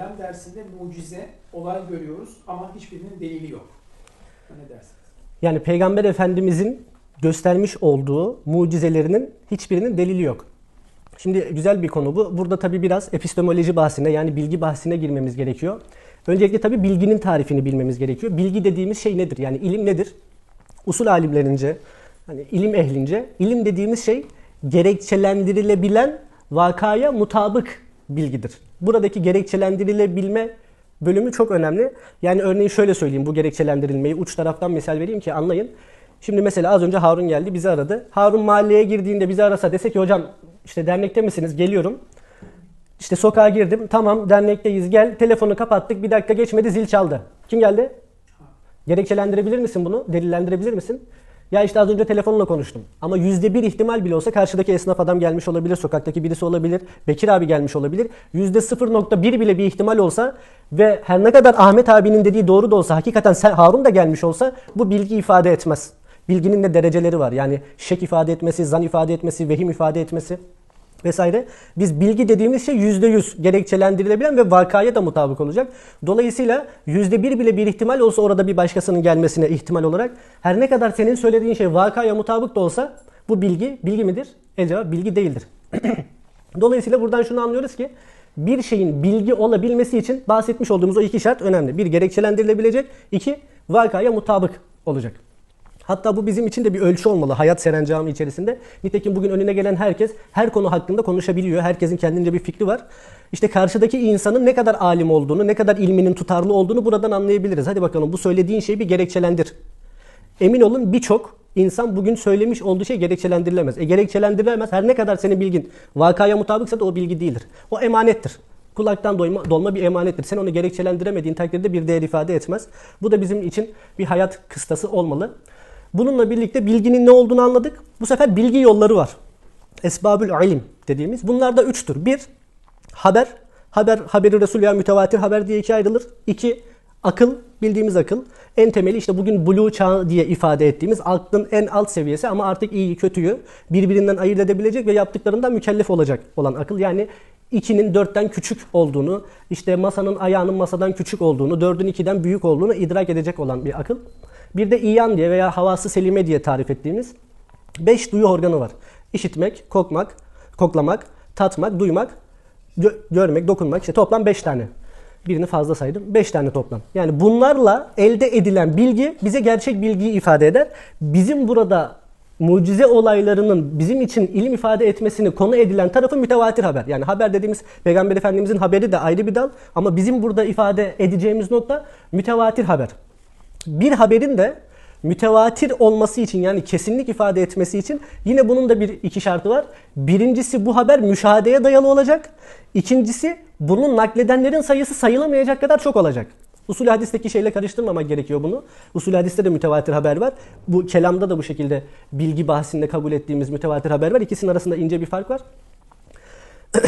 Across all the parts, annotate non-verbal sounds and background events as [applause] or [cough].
kelam dersinde mucize, olay görüyoruz ama hiçbirinin delili yok. Ne dersiniz? Yani Peygamber Efendimizin göstermiş olduğu mucizelerinin hiçbirinin delili yok. Şimdi güzel bir konu bu. Burada tabii biraz epistemoloji bahsine yani bilgi bahsine girmemiz gerekiyor. Öncelikle tabii bilginin tarifini bilmemiz gerekiyor. Bilgi dediğimiz şey nedir? Yani ilim nedir? Usul alimlerince, hani ilim ehlince ilim dediğimiz şey gerekçelendirilebilen vakaya mutabık bilgidir. Buradaki gerekçelendirilebilme bölümü çok önemli. Yani örneğin şöyle söyleyeyim bu gerekçelendirilmeyi uç taraftan misal vereyim ki anlayın. Şimdi mesela az önce Harun geldi bizi aradı. Harun mahalleye girdiğinde bizi arasa dese ki hocam işte dernekte misiniz geliyorum. İşte sokağa girdim tamam dernekteyiz gel telefonu kapattık bir dakika geçmedi zil çaldı. Kim geldi? Gerekçelendirebilir misin bunu? Delillendirebilir misin? Ya işte az önce telefonla konuştum. Ama yüzde bir ihtimal bile olsa karşıdaki esnaf adam gelmiş olabilir, sokaktaki birisi olabilir, Bekir abi gelmiş olabilir. Yüzde 0.1 bile bir ihtimal olsa ve her ne kadar Ahmet abinin dediği doğru da olsa hakikaten Harun da gelmiş olsa bu bilgi ifade etmez. Bilginin de dereceleri var. Yani şek ifade etmesi, zan ifade etmesi, vehim ifade etmesi vesaire. Biz bilgi dediğimiz şey %100 gerekçelendirilebilen ve vakaya da mutabık olacak. Dolayısıyla %1 bile bir ihtimal olsa orada bir başkasının gelmesine ihtimal olarak her ne kadar senin söylediğin şey vakaya mutabık da olsa bu bilgi bilgi midir? El cevap bilgi değildir. [clears throat] Dolayısıyla buradan şunu anlıyoruz ki bir şeyin bilgi olabilmesi için bahsetmiş olduğumuz o iki şart önemli. Bir gerekçelendirilebilecek, iki vakaya mutabık olacak. Hatta bu bizim için de bir ölçü olmalı hayat serencamı içerisinde. Nitekim bugün önüne gelen herkes her konu hakkında konuşabiliyor. Herkesin kendince bir fikri var. İşte karşıdaki insanın ne kadar alim olduğunu, ne kadar ilminin tutarlı olduğunu buradan anlayabiliriz. Hadi bakalım bu söylediğin şeyi bir gerekçelendir. Emin olun birçok insan bugün söylemiş olduğu şey gerekçelendirilemez. E gerekçelendirilemez her ne kadar senin bilgin vakaya mutabıksa da o bilgi değildir. O emanettir. Kulaktan doyma, dolma bir emanettir. Sen onu gerekçelendiremediğin takdirde bir değer ifade etmez. Bu da bizim için bir hayat kıstası olmalı. Bununla birlikte bilginin ne olduğunu anladık. Bu sefer bilgi yolları var. Esbabül ilim dediğimiz. Bunlar da üçtür. Bir, haber. Haber, haberi Resul veya mütevatir haber diye ikiye ayrılır. İki, akıl, bildiğimiz akıl. En temeli işte bugün blue çağı diye ifade ettiğimiz aklın en alt seviyesi ama artık iyiyi kötüyü birbirinden ayırt edebilecek ve yaptıklarından mükellef olacak olan akıl. Yani 2'nin 4'ten küçük olduğunu, işte masanın ayağının masadan küçük olduğunu, 4'ün 2'den büyük olduğunu idrak edecek olan bir akıl. Bir de iyan diye veya havası selime diye tarif ettiğimiz 5 duyu organı var. İşitmek, kokmak, koklamak, tatmak, duymak, gö- görmek, dokunmak. İşte toplam 5 tane. Birini fazla saydım. 5 tane toplam. Yani bunlarla elde edilen bilgi bize gerçek bilgiyi ifade eder. Bizim burada mucize olaylarının bizim için ilim ifade etmesini konu edilen tarafı mütevatir haber. Yani haber dediğimiz Peygamber Efendimizin haberi de ayrı bir dal ama bizim burada ifade edeceğimiz nokta mütevatir haber. Bir haberin de mütevatir olması için yani kesinlik ifade etmesi için yine bunun da bir iki şartı var. Birincisi bu haber müşahedeye dayalı olacak. İkincisi bunun nakledenlerin sayısı sayılamayacak kadar çok olacak. Usul hadisteki şeyle karıştırmamak gerekiyor bunu. Usul hadiste de mütevatir haber var. Bu kelamda da bu şekilde bilgi bahsinde kabul ettiğimiz mütevatir haber var. İkisinin arasında ince bir fark var. [clears throat]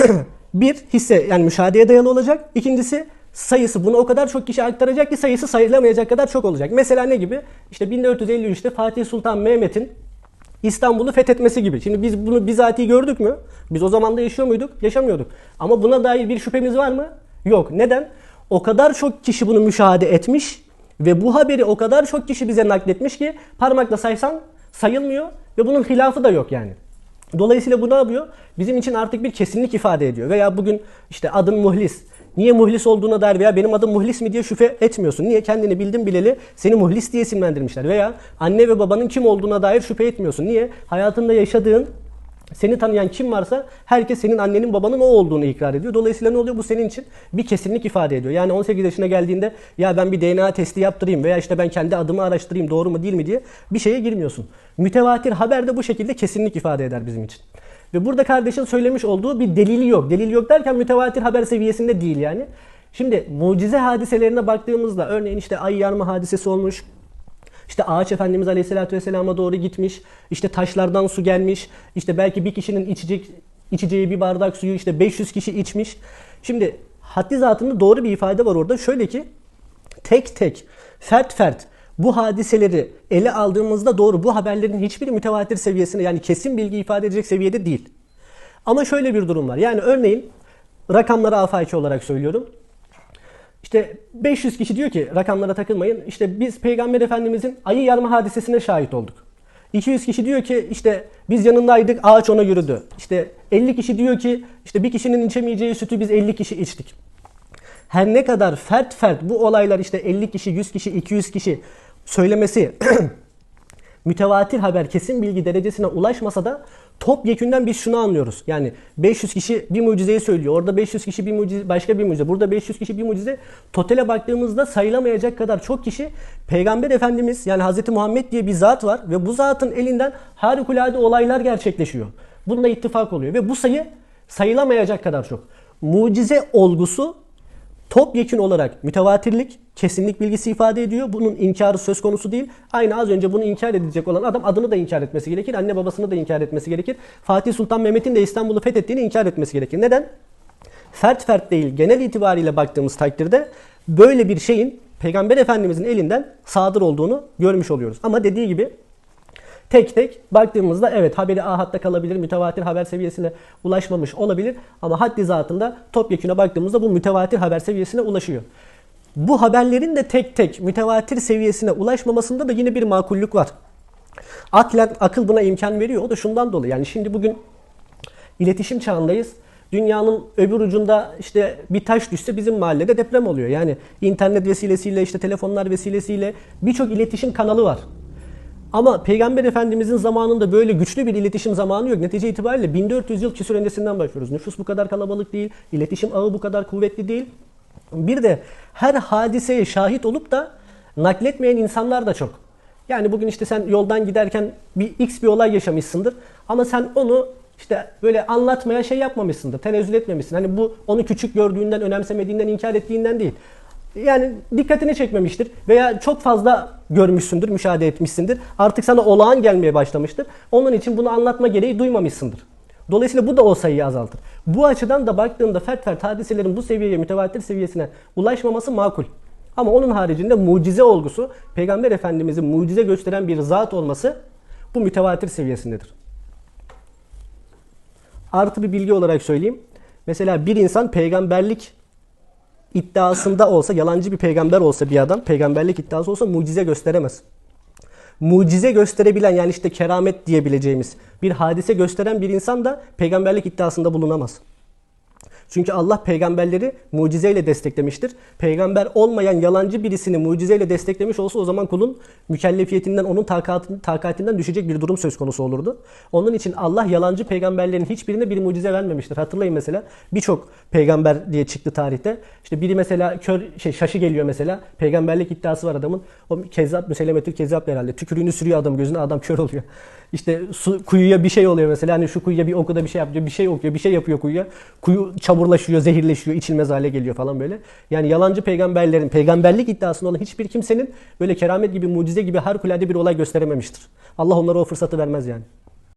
bir hisse yani müşahedeye dayalı olacak. İkincisi sayısı bunu o kadar çok kişi aktaracak ki sayısı sayılamayacak kadar çok olacak. Mesela ne gibi? İşte 1453'te Fatih Sultan Mehmet'in İstanbul'u fethetmesi gibi. Şimdi biz bunu bizatihi gördük mü? Biz o zaman da yaşıyor muyduk? Yaşamıyorduk. Ama buna dair bir şüphemiz var mı? Yok. Neden? O kadar çok kişi bunu müşahede etmiş ve bu haberi o kadar çok kişi bize nakletmiş ki parmakla saysan sayılmıyor ve bunun hilafı da yok yani. Dolayısıyla bu ne yapıyor? Bizim için artık bir kesinlik ifade ediyor. Veya bugün işte adım muhlis. Niye muhlis olduğuna dair veya benim adım muhlis mi diye şüphe etmiyorsun. Niye? Kendini bildin bileli seni muhlis diye isimlendirmişler. Veya anne ve babanın kim olduğuna dair şüphe etmiyorsun. Niye? Hayatında yaşadığın seni tanıyan kim varsa herkes senin annenin babanın o olduğunu ikrar ediyor. Dolayısıyla ne oluyor? Bu senin için bir kesinlik ifade ediyor. Yani 18 yaşına geldiğinde ya ben bir DNA testi yaptırayım veya işte ben kendi adımı araştırayım doğru mu değil mi diye bir şeye girmiyorsun. Mütevatir haber de bu şekilde kesinlik ifade eder bizim için. Ve burada kardeşin söylemiş olduğu bir delili yok. Delil yok derken mütevatir haber seviyesinde değil yani. Şimdi mucize hadiselerine baktığımızda örneğin işte ay yarma hadisesi olmuş, işte ağaç Efendimiz Aleyhisselatü Vesselam'a doğru gitmiş. İşte taşlardan su gelmiş. İşte belki bir kişinin içecek içeceği bir bardak suyu işte 500 kişi içmiş. Şimdi haddi zatında doğru bir ifade var orada. Şöyle ki tek tek, fert fert bu hadiseleri ele aldığımızda doğru bu haberlerin hiçbiri mütevatir seviyesine yani kesin bilgi ifade edecek seviyede değil. Ama şöyle bir durum var. Yani örneğin rakamları afaki olarak söylüyorum. İşte 500 kişi diyor ki rakamlara takılmayın. İşte biz Peygamber Efendimizin ayı yarma hadisesine şahit olduk. 200 kişi diyor ki işte biz yanındaydık ağaç ona yürüdü. İşte 50 kişi diyor ki işte bir kişinin içemeyeceği sütü biz 50 kişi içtik. Her ne kadar fert fert bu olaylar işte 50 kişi, 100 kişi, 200 kişi söylemesi [clears throat] mütevatir haber kesin bilgi derecesine ulaşmasa da topyekünden biz şunu anlıyoruz. Yani 500 kişi bir mucizeyi söylüyor. Orada 500 kişi bir mucize, başka bir mucize. Burada 500 kişi bir mucize. Totale baktığımızda sayılamayacak kadar çok kişi Peygamber Efendimiz yani Hz. Muhammed diye bir zat var ve bu zatın elinden harikulade olaylar gerçekleşiyor. Bununla ittifak oluyor ve bu sayı sayılamayacak kadar çok. Mucize olgusu topyekün olarak mütevatirlik, kesinlik bilgisi ifade ediyor. Bunun inkarı söz konusu değil. Aynı az önce bunu inkar edecek olan adam adını da inkar etmesi gerekir. Anne babasını da inkar etmesi gerekir. Fatih Sultan Mehmet'in de İstanbul'u fethettiğini inkar etmesi gerekir. Neden? Fert fert değil genel itibariyle baktığımız takdirde böyle bir şeyin Peygamber Efendimizin elinden sadır olduğunu görmüş oluyoruz. Ama dediği gibi tek tek baktığımızda evet haberi ahatta kalabilir, mütevatir haber seviyesine ulaşmamış olabilir ama haddi zatında topyeküne baktığımızda bu mütevatir haber seviyesine ulaşıyor. Bu haberlerin de tek tek mütevatir seviyesine ulaşmamasında da yine bir makullük var. Aklen, akıl buna imkan veriyor. O da şundan dolayı. Yani şimdi bugün iletişim çağındayız. Dünyanın öbür ucunda işte bir taş düşse bizim mahallede deprem oluyor. Yani internet vesilesiyle işte telefonlar vesilesiyle birçok iletişim kanalı var. Ama Peygamber Efendimizin zamanında böyle güçlü bir iletişim zamanı yok. Netice itibariyle 1400 yıl küsur öncesinden başlıyoruz. Nüfus bu kadar kalabalık değil, iletişim ağı bu kadar kuvvetli değil. Bir de her hadiseye şahit olup da nakletmeyen insanlar da çok. Yani bugün işte sen yoldan giderken bir x bir olay yaşamışsındır ama sen onu işte böyle anlatmaya şey yapmamışsındır, tenezzül etmemişsin. Hani bu onu küçük gördüğünden, önemsemediğinden, inkar ettiğinden değil. Yani dikkatini çekmemiştir veya çok fazla görmüşsündür, müşahede etmişsindir. Artık sana olağan gelmeye başlamıştır. Onun için bunu anlatma gereği duymamışsındır. Dolayısıyla bu da o sayıyı azaltır. Bu açıdan da baktığında fert fert hadiselerin bu seviyeye, mütevatir seviyesine ulaşmaması makul. Ama onun haricinde mucize olgusu, Peygamber Efendimizin mucize gösteren bir zat olması bu mütevatir seviyesindedir. Artı bir bilgi olarak söyleyeyim. Mesela bir insan peygamberlik iddiasında olsa, yalancı bir peygamber olsa bir adam, peygamberlik iddiası olsa mucize gösteremez. Mucize gösterebilen yani işte keramet diyebileceğimiz bir hadise gösteren bir insan da peygamberlik iddiasında bulunamaz. Çünkü Allah peygamberleri mucizeyle desteklemiştir. Peygamber olmayan yalancı birisini mucizeyle desteklemiş olsa o zaman kulun mükellefiyetinden, onun takatinden düşecek bir durum söz konusu olurdu. Onun için Allah yalancı peygamberlerin hiçbirine bir mucize vermemiştir. Hatırlayın mesela birçok peygamber diye çıktı tarihte. İşte biri mesela kör şey şaşı geliyor mesela. Peygamberlik iddiası var adamın. O kezzap müsellemetül kezzap herhalde. Tükürüğünü sürüyor adam gözüne adam kör oluyor. İşte su, kuyuya bir şey oluyor mesela. Hani şu kuyuya bir okuda bir şey yapıyor. Bir şey okuyor. Bir şey yapıyor kuyuya. Kuyu çamurlaşıyor, zehirleşiyor, içilmez hale geliyor falan böyle. Yani yalancı peygamberlerin, peygamberlik iddiasında olan hiçbir kimsenin böyle keramet gibi, mucize gibi harikulade bir olay gösterememiştir. Allah onlara o fırsatı vermez yani.